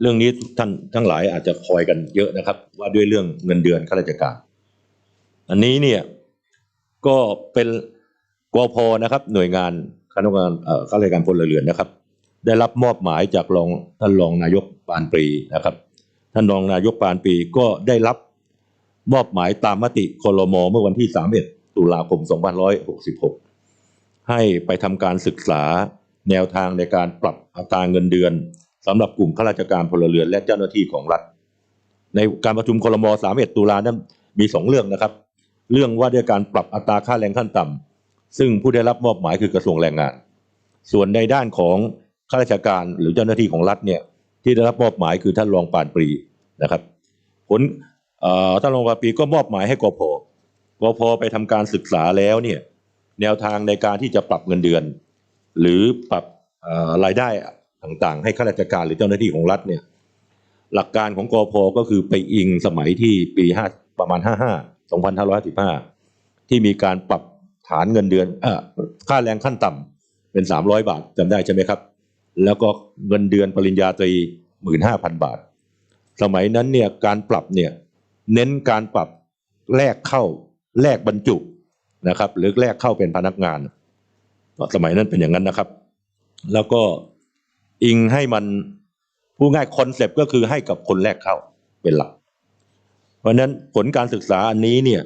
เรื่องนี้ท่านทั้งหลายอาจจะคอยกันเยอะนะครับ ว่าด้วยเรื่องเงินเดือนข้าราชการ อันนี้เนี่ยก็เป็นกพนะครับ หน่วยงานคณะกรรมการข้าราชการพลเรือนนะครับ ได้รับมอบหมายจากรองท่านรองนายกปานปรีนะครับ ท่านรองนายกปานปรีก็ได้รับมอบหมายตามมติคลมเมื่อวันที่ 31 ตุลาคม 2566 ให้ไปทำการศึกษาแนวทางในการปรับอัตราเงินเดือน สำหรับกลุ่มข้าราชการพลเรือนและเจ้าหน้าที่ของรัฐ ในการประชุมคลมอ.31ตุลานั้นมีสองเรื่องนะครับ เรื่องว่าด้วยการปรับอัตราค่าแรงขั้นต่ำซึ่งผู้ได้รับมอบหมายคือกระทรวงแรงงาน ส่วนในด้านของข้าราชการหรือเจ้าหน้าที่ของรัฐเนี่ยที่ได้รับมอบหมายคือท่านรองปานปรีนะครับ ผลท่านรองปานปรีก็มอบหมายให้กพกพไปทำการศึกษาแล้วเนี่ยแนวทางในการที่จะปรับเงินเดือน หรือปรับรายได้ ต่างๆ ให้ข้าราชการหรือเจ้าหน้าที่ของรัฐเนี่ยหลักการของกอพก็คือไปอิงสมัยที่ปีห้าประมาณห้าห้าสองพันห้าร้อยสิบห้าที่มีการปรับฐานเงินเดือนเออค่าแรงขั้นต่ำเป็นสามร้อยบาทจำได้ใช่ไหมครับ แล้วก็เงินเดือนปริญญาตรีหมื่นห้าพันบาท สมัยนั้นเนี่ยการปรับเนี่ยเน้นการปรับแลกเข้าแลกบรรจุนะครับ หรือแลกเข้าเป็นพนักงาน สมัยนั้นเป็นอย่างนั้นนะครับ แล้วก็ อิงให้มันพูดง่ายคอนเซปต์ก็คือให้กับคนแรกเข้าเป็นหลัก เพราะนั้นผลการศึกษาอันนี้เนี่ย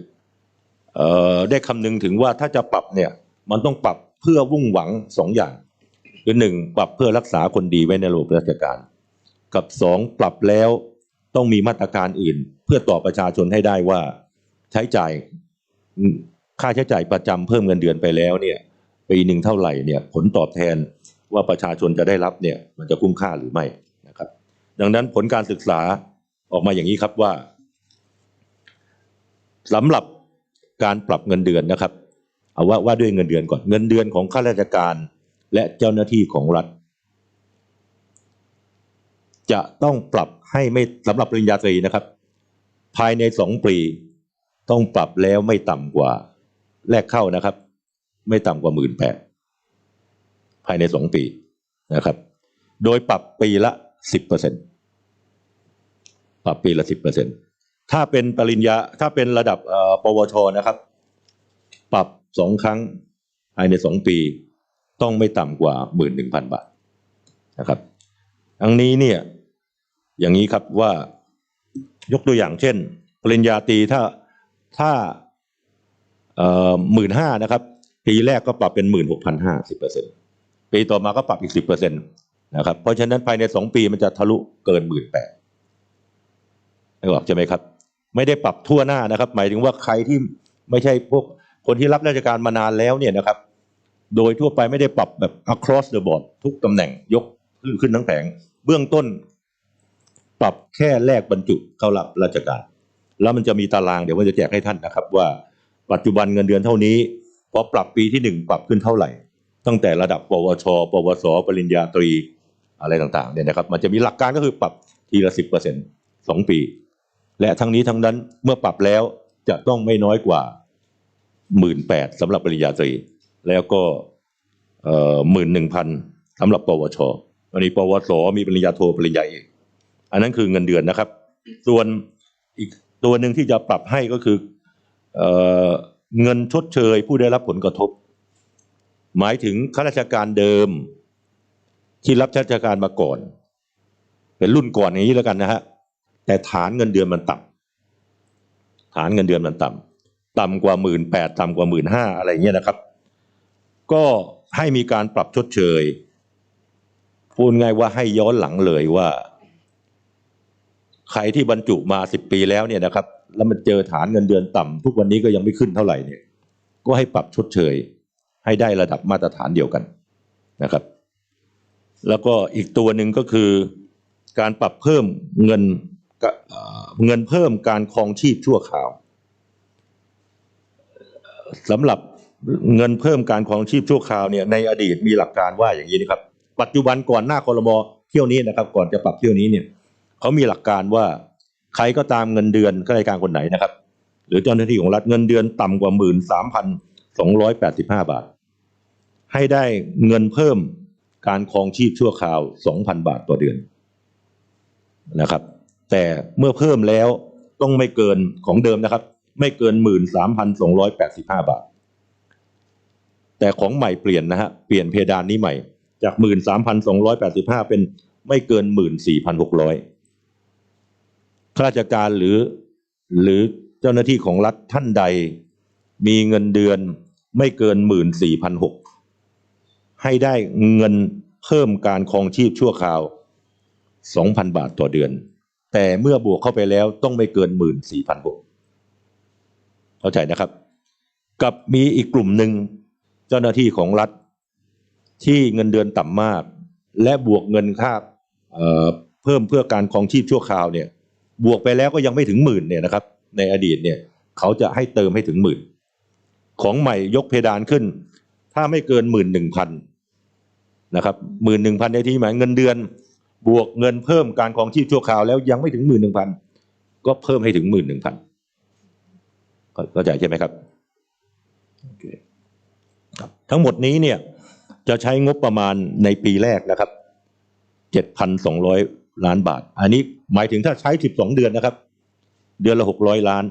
ได้คำนึงถึงว่าถ้าจะปรับเนี่ยมันต้องปรับเพื่อวุ่งหวังสองอย่างคือหนึ่งปรับเพื่อรักษาคนดีไว้ในระบบราชการ กับสองปรับแล้วต้องมีมาตรการอื่น เพื่อตอบประชาชนให้ได้ว่าใช้จ่ายค่าใช้จ่ายประจำเพิ่มเงินเดือนไปแล้วเนี่ยปีหนึ่งเท่าไหร่เนี่ยผลตอบแทน ว่าประชาชนจะได้รับเนี่ยมันจะคุ้มค่าหรือไม่นะครับ ดังนั้นผลการศึกษาออกมาอย่างนี้ครับว่าสำหรับการปรับเงินเดือนนะครับ เอาว่าว่าด้วยเงินเดือนก่อนเงินเดือนของข้าราชการและเจ้าหน้าที่ของรัฐ จะต้องปรับให้ไม่สำหรับปริญญาตรีนะครับ ภายในสองปีต้องปรับแล้วไม่ต่ำกว่าแรกเข้านะครับ ไม่ต่ำกว่าหมื่นแปดายในสองปีนะครับ โดยปรับปีละสิบเปอร์เซ็นปรับปีละสิบเปอร์เซ็นถ้าเป็นปริญญาถ้าเป็นระดับปวชนะครับ ปรับสองครั้งภายในสองปี ต้องไม่ต่ำกว่าหมื่นหนึ่งพันบาทนะครับอันนี้เนี่ยอย่างนี้ครับว่ายกตัวอย่างเช่น ปริญญาตรีถ้าถ้าหมื่นห้านะครับ ปีแรกก็ปรับเป็นหมื่นหกพันห้าสิบเปอร์เซ็นต ปีต่อมาก็ปรับอีกสิบเปอร์เซ็นตนะครับ เพราะฉะนั้นภายในสองปีมันจะทะลุเกินหมื่นแปดไม่บอกใช่ไหมครับ ไม่ได้ปรับทั่วหน้านะครับ หมายถึงว่าใครที่ไม่ใช่พวกคนที่รับราชการมานานแล้วเนี่ยนะครับ โดยทั่วไปไม่ได้ปรับแบบ across the board ทุกตำแหน่งยกขึ้นขึ้นทั้งแผง เบื้องต้น ปรับแค่แลกบรรจุเข้ารับราชการ แล้วมันจะมีตารางเดี๋ยวว่าจะแจกให้ท่านนะครับ ว่าปัจจุบันเงินเดือนเท่านี้พอปรับปีที่หนึ่งปรับขึ้นเท่าไหร่ ตั้งแต่ระดับ ปวช ปวส ปริญญาตรีอะไรต่างๆเนี่ยนะครับ มันจะมีหลักการก็คือปรับทีละสิบเปอร์เซ็นต์สองปี และทั้งนี้ทั้งนั้นเมื่อปรับแล้วจะต้องไม่น้อยกว่าหมื่นแปดสำหรับปริญญาตรี แล้วก็หมื่นหนึ่งพันสำหรับ ปวชวันนี้ปวส มีปริญญาโทปริญญาเอกอันนั้นคือเงินเดือนนะครับ ส่วนอีกตัวหนึ่งที่จะปรับให้ก็คือเออเงินชดเชยผู้ได้รับผลกระทบ หมายถึงข้าราชการเดิม ที่รับราชการมาก่อน เป็นรุ่นก่อนอย่างนี้แล้วกันนะฮะแต่ฐานเงินเดือนมันต่ำฐานเงินเดือนมันต่ำต่ำกว่าหมื่นแปดต่ำกว่าหมื่นห้าอะไรเงี้ยนะครับ ก็ให้มีการปรับชดเชยพูดง่ายว่าให้ย้อนหลังเลยว่า ใครที่บรรจุมาสิบปีแล้วเนี่ยนะครับ แล้วมันเจอฐานเงินเดือนต่ำทุกวันนี้ก็ยังไม่ขึ้นเท่าไหร่เนี่ย ก็ให้ปรับชดเชย ให้ได้ระดับมาตรฐานเดียวกันนะครับ แล้วก็อีกตัวหนึ่งก็คือการปรับเพิ่มเงินเอ่อเงินเพิ่มการครองชีพชั่วคราวสำหรับเงินเพิ่มการครองชีพชั่วคราวเนี่ยในอดีตมีหลักการว่าอย่างนี้นะครับ ปัจจุบันก่อนหน้าคอรมอเที่ยวนี้นะครับ ก่อนจะปรับเที่ยวนี้เนี่ยเขามีหลักการว่าใครก็ตามเงินเดือนข้าราชการคนไหนนะครับ หรือเจ้าหน้าที่ของรัฐเงินเดือนต่ำกว่าหมื่นสามพัน สองร้อยแปดสิบห้าบาท ให้ได้เงินเพิ่มการครองชีพชั่วคราวสองพันบาทต่อเดือนนะครับ แต่เมื่อเพิ่มแล้วต้องไม่เกินของเดิมนะครับ ไม่เกินหมื่นสามพันสองร้อยแปดสิบห้าบาท แต่ของใหม่เปลี่ยนนะฮะเปลี่ยนเพดานนี้ใหม่จากหมื่นสามพันสองร้อยแปดสิบห้าเป็นไม่เกินหมื่นสี่พันหกร้อยข้าราชการหรือหรือเจ้าหน้าที่ของรัฐท่านใด มีเงินเดือนไม่เกินหมื่นสี่พันหกให้ได้เงินเพิ่มการครองชีพชั่วคราวสองพันบาทต่อเดือน แต่เมื่อบวกเข้าไปแล้วต้องไม่เกินหมื่นสี่พันหกเข้าใจนะครับ กับมีอีกกลุ่มหนึ่งเจ้าหน้าที่ของรัฐ ที่เงินเดือนต่ำมาก และบวกเงินค่าเเพิ่มเพื่อการครองชีพชั่วคราวเนี่ยบวกไปแล้วก็ยังไม่ถึงหมื่นเนี่ยนะครับ ในอดีตเนี่ยเขาจะให้เติมให้ถึงหมื่น ของใหม่ยกเพดานขึ้น ถ้าไม่เกินหมื่นหนึ่งพันนะครับหมื่นหนึ่งพันในที่หมายเงินเดือน บวกเงินเพิ่มการครองชีพชั่วคราวแล้วยังไม่ถึงหมื่นหนึ่งพันก็เพิ่มให้ถึงหมื่นหนึ่งพันเข้าใจใช่ไหมครับโอเคครับทั้งหมดนี้เนี่ยจะใช้งบประมาณในปีแรกนะครับเจ็ดพันสองร้อยล้านบาท อันนี้หมายถึงถ้าใช้สิบสองเดือนนะครับ เดือนละหกร้อยล้าน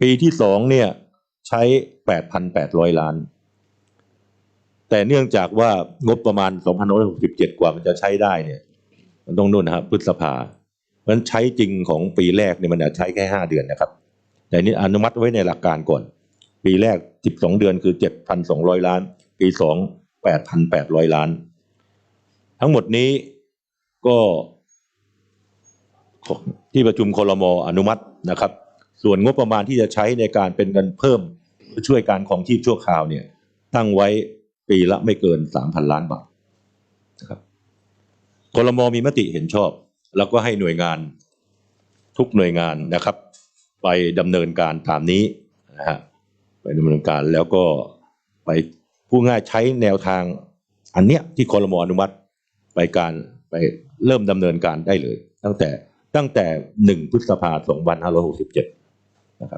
ปีที่สองเนี่ย ใช้แปดพันแปดร้อยล้าน แต่เนื่องจากว่างบประมาณสองพันหกสิบเจ็ดกว่ามันจะใช้ได้เนี่ย มันต้องนู่นนะครับพฤษภาเพราะฉะนั้นใช้จริงของปีแรกเนี่ยมันอาจใช้แค่ห้าเดือนนะครับ แต่นี่อนุมัติไว้ในหลักการก่อน ปีแรกสิบสองเดือนคือเจ็ดพันสองร้อยล้าน ปีสองแปดพันแปดร้อยล้าน ทั้งหมดนี้ก็ที่ประชุมคลมอนุมัตินะครับ ส่วนงบประมาณที่จะใช้ในการเป็นเงินเพิ่มเพื่อช่วยการของชีพชั่วคราวเนี่ย ตั้งไว้ปีละไม่เกินสามพันล้านบาทนะครับคลมมีมติเห็นชอบ แล้วก็ให้หน่วยงานทุกหน่วยงานนะครับ ไปดำเนินการตามนี้นะฮะไปดำเนินการแล้วก็ไปผู้ง่ายใช้แนวทางอันเนี้ยที่คอรมอนุมัติไปการไปเริ่มดำเนินการได้เลย ตั้งแต่ตั้งแต่หนึ่งพฤษภาสองพันห้าร้อยหกสิบเจ็ด